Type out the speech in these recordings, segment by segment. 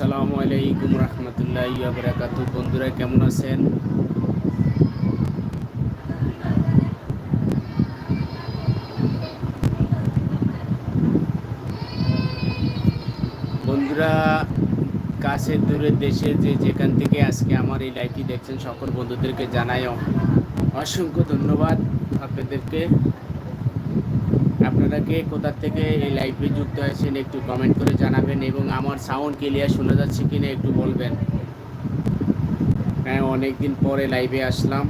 আসসালামু আলাইকুম রহমতুল্লাহ বারাকাত বন্ধুরা, কেমন আছেন? বন্ধুরা, কাছে দূরে দেশে যে যেখান থেকে আজকে আমার এই লাইভটি দেখছেন, সকল বন্ধুদেরকে জানাই অসংখ্য ধন্যবাদ আপনাদেরকে। আপনারা কে কোথা থেকে এই লাইভে যুক্ত হয়েছেন একটু কমেন্ট করে জানাবেন এবং আমার সাউন্ড ক্লিয়ার শোনা যাচ্ছে কিনা একটু বলবেন। হ্যাঁ অনেকদিন পরে লাইভে আসলাম।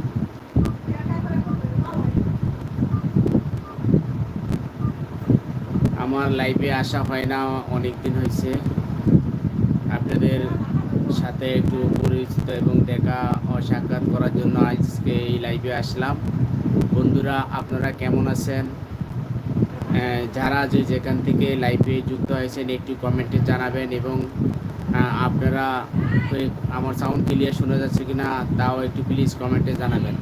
আমার লাইভে আসা হয় না অনেক দিন হয়েছে। আপনাদের সাথে একটু পরিচিত এবং দেখা ও সাক্ষাৎ করার জন্য আজকে এই লাইভে আসলাম। বন্ধুরা, আপনারা কেমন আছেন? যারা যে যেখান থেকে লাইভে যুক্ত হয়েছেন, একটু কমেন্টে জানাবেন এবং আপনারা আমার সাউন্ড ক্লিয়ার শোনা যাচ্ছে কি না তাও একটু প্লিজ কমেন্টে জানাবেন।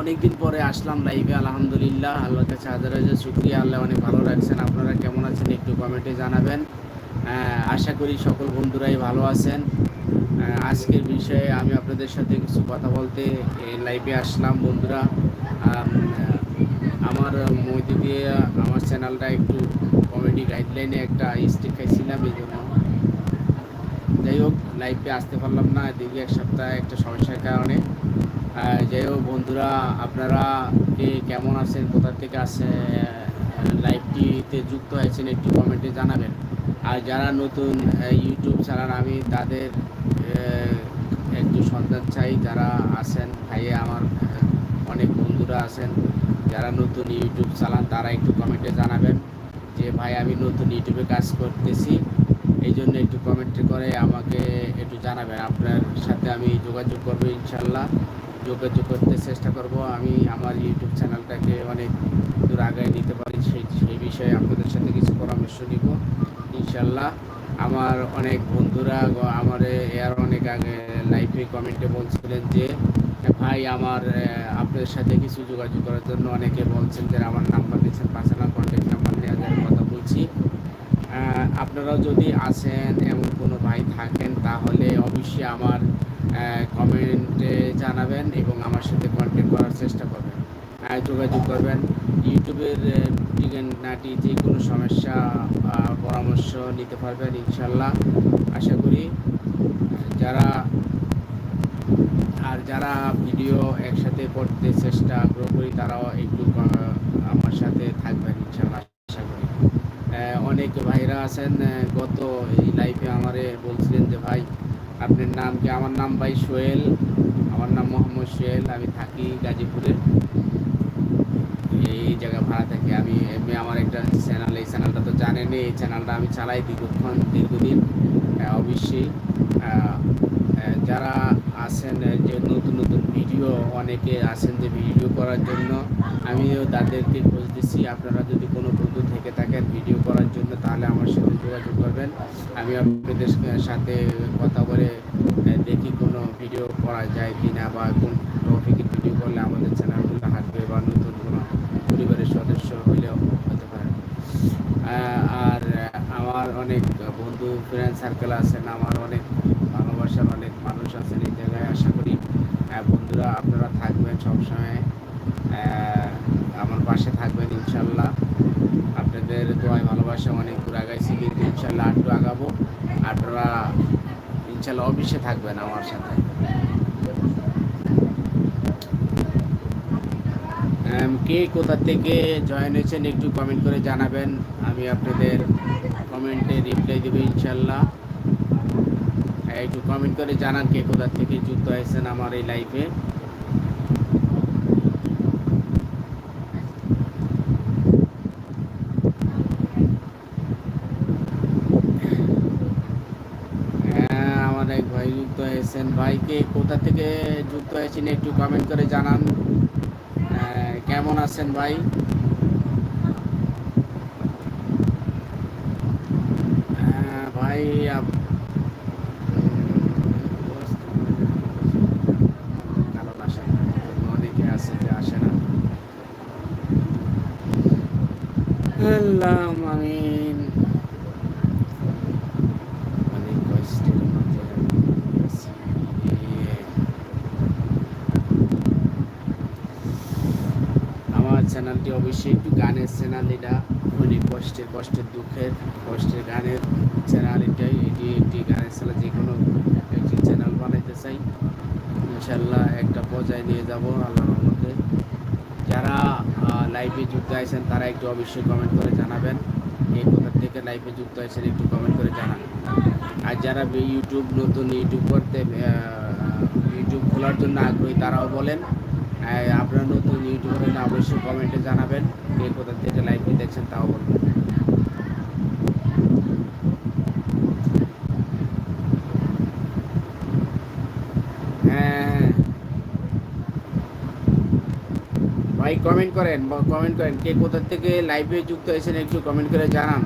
অনেকদিন পরে আসলাম লাইভে আলহামদুলিল্লাহ, আল্লাহর কাছে হাজার হাজার শুক্রিয়া, আল্লাহ অনেক ভালো রাখছেন। আপনারা কেমন আছেন একটু কমেন্টে জানাবেন। আশা করি সকল বন্ধুরাই ভালো আছেন। আজকের বিষয়ে আমি আপনাদের সাথে কিছু কথা বলতে লাইভে আসলাম, বন্ধুরা। আমার মধ্যে দিয়ে আমার চ্যানেলটা একটু কমেডি গাইডলাইনে একটা স্টিক খাইছিলাম এই জন্য যাই হোক লাইভে আসতে পারলাম না, দীর্ঘ এক সপ্তাহে একটা সমস্যার কারণে। যাই হোক, বন্ধুরা, আপনারা কেমন আছেন, কোথা থেকে আছে লাইভটিতে যুক্ত হয়েছেন একটু কমেন্টে জানাবেন। আর যারা নতুন ইউটিউব চালান আমি তাদের একটু সন্ধান চাই, যারা আছেন, ভাইয়ে আমার অনেক বন্ধুরা আছেন, যারা নতুন ইউটিউব চালান তারা একটু কমেন্টে জানাবেন যে, ভাই, আমি নতুন ইউটিউবে কাজ করতেছি। এই জন্য একটু কমেন্ট করে আমাকে একটু জানাবেন। আপনার সাথে আমি যোগাযোগ করব ইনশাল্লাহ। যোগাযোগ করতে চেষ্টা করব। আমি আমার ইউটিউব চ্যানেলটাকে অনেক দূর আগায় নিতে পারি। সেই সেই বিষয়ে আপনাদের সাথে কিছু পরামর্শ নিব ইনশাল্লাহ। আমার অনেক বন্ধুরা আমার এর অনেক আগে লাইভে কমেন্টে বলছিলেন যে ভাই আমার আহ, আপনাদের সাথে কিছু যোগাযোগ করার জন্য অনেকে বলছেন যে আমার নাম্বার দিচ্ছেন পার্সোনাল কন্ট্যাক্ট নাম্বার নেওয়ার কথা বলছি। আপনারাও যদি আসেন এমন কোনো ভাই থাকেন তাহলে অবশ্যই আমার কমেন্টে জানাবেন এবং আমার সাথে কন্ট্যাক্ট করার চেষ্টা করবেন। যোগাযোগ করবেন। ইউটিউবের নাটি যে কোনো সমস্যা পরামর্শ নিতে পারবেন ইনশাল্লাহ। আশা করি যারা আর যারা ভিডিও একসাথে করতে চেষ্টা আগ্রহ করি, তারাও একটু আমার সাথে থাকবেন আশা করি। অনেক ভাইরা আছেন গত এই লাইফে আমারে বলছিলেন যে, ভাই, আপনার নাম কি? আমার নাম ভাই সোহেল, আমার নাম মোহাম্মদ সোহেল, আমি থাকি গাজীপুরে। এই জায়গা ভাড়া থাকি আমি, এমনি আমার একটা চ্যানেল এই চ্যানেলটা তো জানেনই, এই চ্যানেলটা আমি চালাই দীর্ঘক্ষণ, দীর্ঘদিন অবশ্যই। যারা আহ, যে নতুন নতুন ভিডিও অনেকে আছেন যে ভিডিও করার জন্য। আমিও তাদেরকে খোঁজ দিচ্ছি। আপনারা যদি কোনো বন্ধু থেকে থাকেন ভিডিও করার জন্য তাহলে আমার সাথে যোগাযোগ করবেন। আমি আপনাদের সাথে কথা বলে দেখি কোনো ভিডিও করা যায় কি না বা কোন টপিকের ভিডিও করলে আমাদের চ্যানেলগুলো হাঁটবে বা নতুন কোনো পরিবারের সদস্য হইলেও হতে পারে। আর আমার অনেক বন্ধু ফ্রেন্ড সার্কেল আছেন আমার অনেক ভালোবাসার অনেক মানুষ আছেন এই জায়গায়। আশা করি বন্ধুরা আপনারা থাকবেন সবসময়। আমার পাশে থাকবেন ইনশাল্লাহ। আপনাদের দোয়ায় ভালোবাসা, অনেক দূর আগাইছি, কিন্তু ইনশাল্লাহ আটটু আগাবো। আপনারা ইনশাল্লাহ অফিসে থাকবেন আমার সাথে। কে কোথা থেকে জয়েন হয়েছেন একটু কমেন্ট করে জানাবেন। আমি আপনাদের কমেন্টে রিপ্লাই দেবো ইনশাল্লাহ। একটু কমেন্ট করে জানান কে কোথা থেকে যুক্ত হয়েছেন আমার এই লাইফে হ্যাঁ আমার এক ভাই যুক্ত হয়েছেন। ভাইকে কোথা থেকে যুক্ত হয়েছেন একটু কমেন্ট করে জানান। আহ, কেমন আছেন ভাই? ভাই আল্লাহ আমিন আমার চ্যানেলটি অবশ্যই একটু গানের চ্যানেল, এটা অনেক কষ্টের কষ্টের, দুঃখের, কষ্টের গানের চ্যানেল, এটাই, এটি একটি গানের চ্যানেল, যে কোনো একটি চ্যানেল বানাইতে চাই। ইনশাল্লাহ একটা পর্যায়ে নিয়ে যাব, আল্লাহ লাইভে যুক্ত আছেন, তারা একটু অবশ্যই কমেন্ট করে জানাবেন। এই কোথা থেকে লাইভে যুক্ত আছেন একটু কমেন্ট করে জানান। আর যারা ইউটিউব নতুন ইউটিউব করতে ইউটিউব খোলার জন্য আগ্রহী, তারাও বলেন। আপনার নতুন ইউটিউবের জন্য অবশ্যই কমেন্টে জানাবেন এই কোথা থেকে লাইভে দেখছেন তাও বলবেন হ্যাঁ ভাই কমেন্ট করেন কমেন্ট করেন, কে কোথা থেকে লাইভে যুক্ত হয়েছেন একটু কমেন্ট করে জানান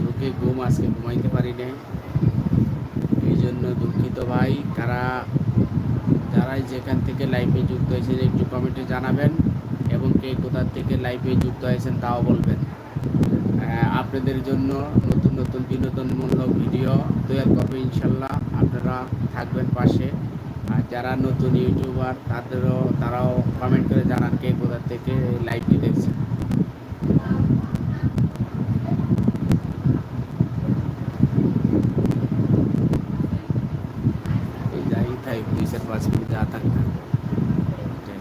চোখে ঘুম আজকে ঘুমাইতে পারি নাই এই জন্য দুঃখিত ভাই কারা যারাই যেখান থেকে লাইভে যুক্ত হয়েছেন, একটু কমেন্টে জানাবেন এবং কে কোথা থেকে লাইভে যুক্ত হয়েছেন তাও বলবেন। আপনাদের জন্য নতুন নতুন, বিনোদনমূলক ভিডিও তৈরি করবে ইনশাল্লাহ। আপনারা থাকবেন পাশে। আর যারা নতুন ইউটিউবার তাদেরও, তারাও কমেন্ট করে জানান কে কোথা থেকে লাইভটি দেখছেন এই যাই থাক দুই চার পাঁচ মিনিট যা থাক না এটাই।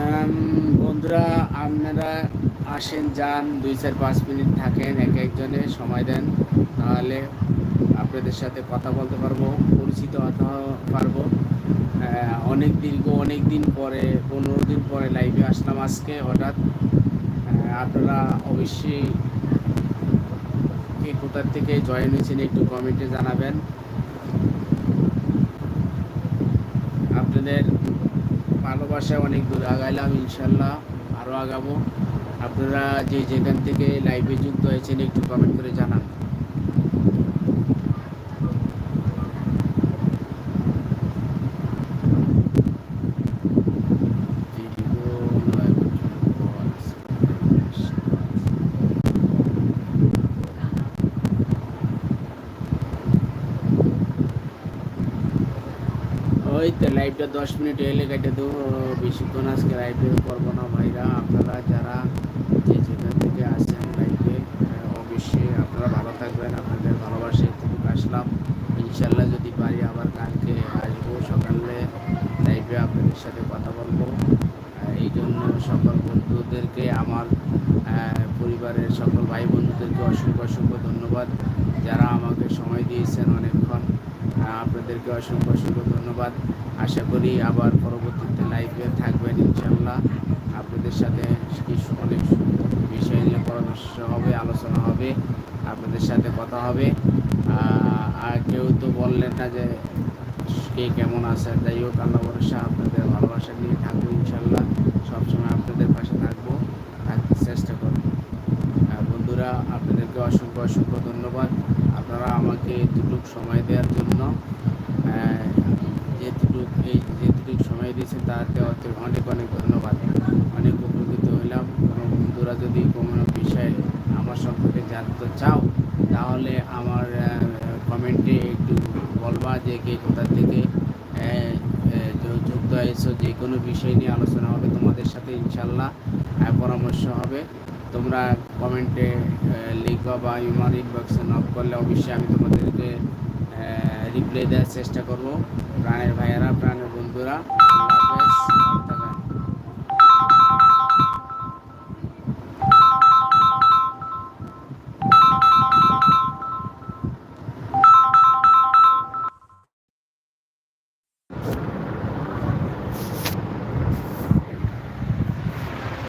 আম, বন্ধুরা আপনারা আসেন, যান, দুই চার পাঁচ মিনিট থাকেন, এক একজনে সময় দেন, তাহলে আপনাদের সাথে কথা বলতে পারব, পরিচিত হতে পারব। অনেক দীর্ঘ, অনেক দিন পরে, পনেরো দিন পরে লাইভে আসলাম আজকে, হঠাৎ। আপনারা অবশ্যই কে কোথার থেকে জয়েন হয়েছেন একটু কমেন্টে জানাবেন। আপনাদের ভালোবাসায় অনেক দূর আগাইলাম ইনশাল্লাহ আরও আগাবো। আপনারা যে যেখান থেকে লাইভে যুক্ত হয়েছেন, একটু কমেন্ট করে জানান। ওই তো লাইভটা দশ মিনিট এলে কেটে দেবো। বেশিক্ষণ আজকে লাইভে করব না ভাইরা, আপনারা যারা যে যেখান থেকে আসেন লাইভে অবশ্যই আপনারা ভালো থাকবেন, আপনাদের ভালোবাসে থেকে আসলাম। ইনশাল্লাহ যদি পারি আবার কালকে আসব সকালে লাইভে আপনাদের সাথে কথা বলব। এই জন্য সকল বন্ধুদেরকে, আমার পরিবারের সকল ভাই বন্ধুদেরকে অসংখ্য অসংখ্য ধন্যবাদ। যারা আমাকে সময় দিয়েছেন অনেকক্ষণ আপনাদেরকে অসংখ্য অসংখ্য ধন্যবাদ। আশা করি আবার পরবর্তীতে লাইভে থাকবেন ইনশাল্লাহ আপনাদের সাথে কিছু অনেক বিষয় নিয়ে পরামর্শ হবে, আলোচনা হবে, আপনাদের সাথে কথা হবে। আর কেউ তো বললেন না যে কে কেমন আছে। যাই হোক, আল্লাহ ভরসা, আপনাদের ভালোবাসা নিয়ে থাকব ইনশাল্লাহ সবসময় আপনাদের পাশে থাকব, থাকতে চেষ্টা করব। বন্ধুরা, আপনাদেরকে অসংখ্য অসংখ্য ধন্যবাদ। আপনারা আমাকে এতটুকু সময় দেওয়ার জন্য যেটুকু এই যেটুকু সময় দিয়েছেন তাতে অনেক অনেক ধন্যবাদ অনেক উপকৃত হইলাম কোনো বন্ধুরা যদি কোনো বিষয়ে আমার জানতে চাও, তাহলে আমার কমেন্টে একটু বলবা যে কে কোথা থেকে যুক্ত হয়েছো, যে কোনো বিষয় নিয়ে আলোচনা হবে তোমাদের সাথে, ইনশাল্লাহ পরামর্শ হবে। তোমরা কমেন্টে লিখবা বা ইমার ইনবক্সে নক করলে অবশ্যই আমি তোমাদেরকে রিপ্লাই দেওয়ার চেষ্টা করব। প্রাণের ভাইয়েরা, প্রাণের বন্ধুরা।